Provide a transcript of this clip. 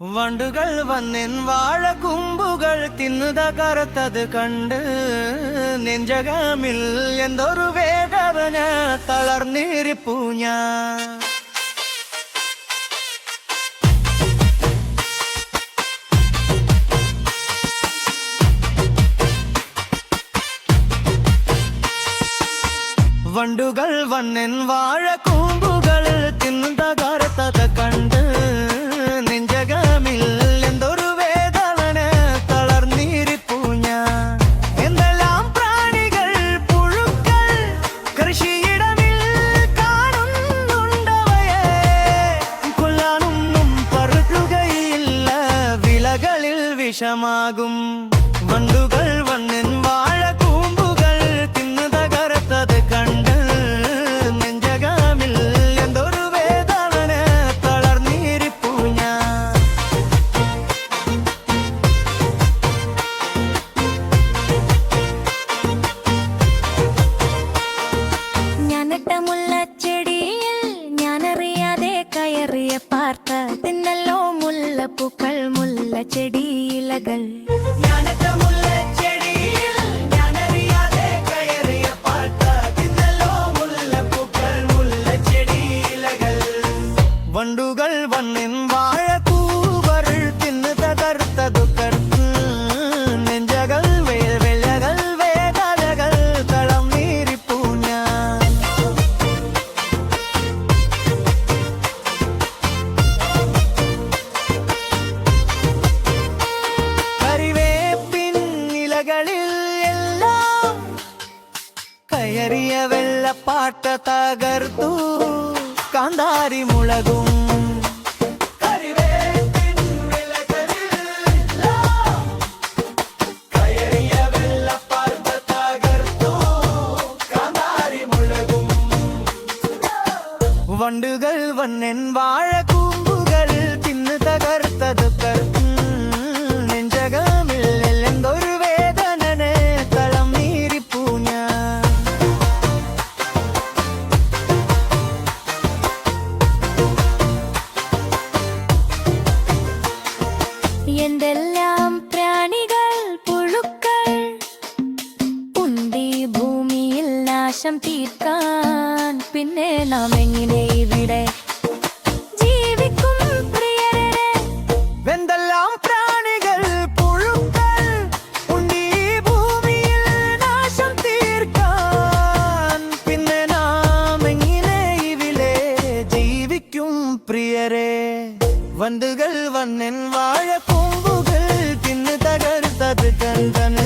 വണ്ടുകൾ വന്നിൻ വാഴക്കുമ്പുകൾ തിന്നുത കറുത്തത് കണ്ട് നെഞ്ചകമിൽ എന്തൊരു വേദന തളർന്നിരിപ്പു ഞാൻ. വണ്ടുകൾ വന്നിൻ വാഴക്കൂമ്പുകൾ തിന്നുത വിഷമാകും. വണ്ടുകൾ വന്നിൻ വാഴക്കൂമ്പുകൾ തിന്ന് തകർത്തത് കണ്ട് നെഞ്ചകമിൽ എന്തൊരു വേദന തളർന്നിരിപ്പു ഞാൻ. ഞാനിട്ട മുല്ലച്ചെടിയിൽ ഞാനറിയാതെ കയറിയ പാർത്ത തിന്നല്ലോ മുല്ലപ്പൂക്കൾ മുല്ലച്ചെടി முல்ல செடி இலகள் வண்டுகள் வண்ணின் வாழ വെള്ളപ്പാട്ട തകർത്തു കാന്താരി മുളകും കരിവേപ്പിൻ ഇലകളിൽ എല്ലാം കയറിയ വെള്ളപ്പാട്ട തകർത്തു കാന്താരി മുളകും വണ്ടുകൾ വന്നൻ വാഴക്കൂമ്പുകൾ തിന്ന് തകർത്തത് കർത്തും എന്തെല്ലാം പ്രാണികൾ പുഴുക്കൾ ഉണ്ടി ഭൂമിയിൽ നാശം തീർക്കാൻ പിന്നെ നാം എങ്ങനെ ഇവിടെ ജീവിക്കും പ്രിയരെ? വെന്തെല്ലാം പ്രാണികൾ പുഴുക്കൾ വണ്ടുകൾ വന്നൻ വാഴ കൊമ്പുകൾ തിന്ന് തകർത്തത് കണ്ടനിൽ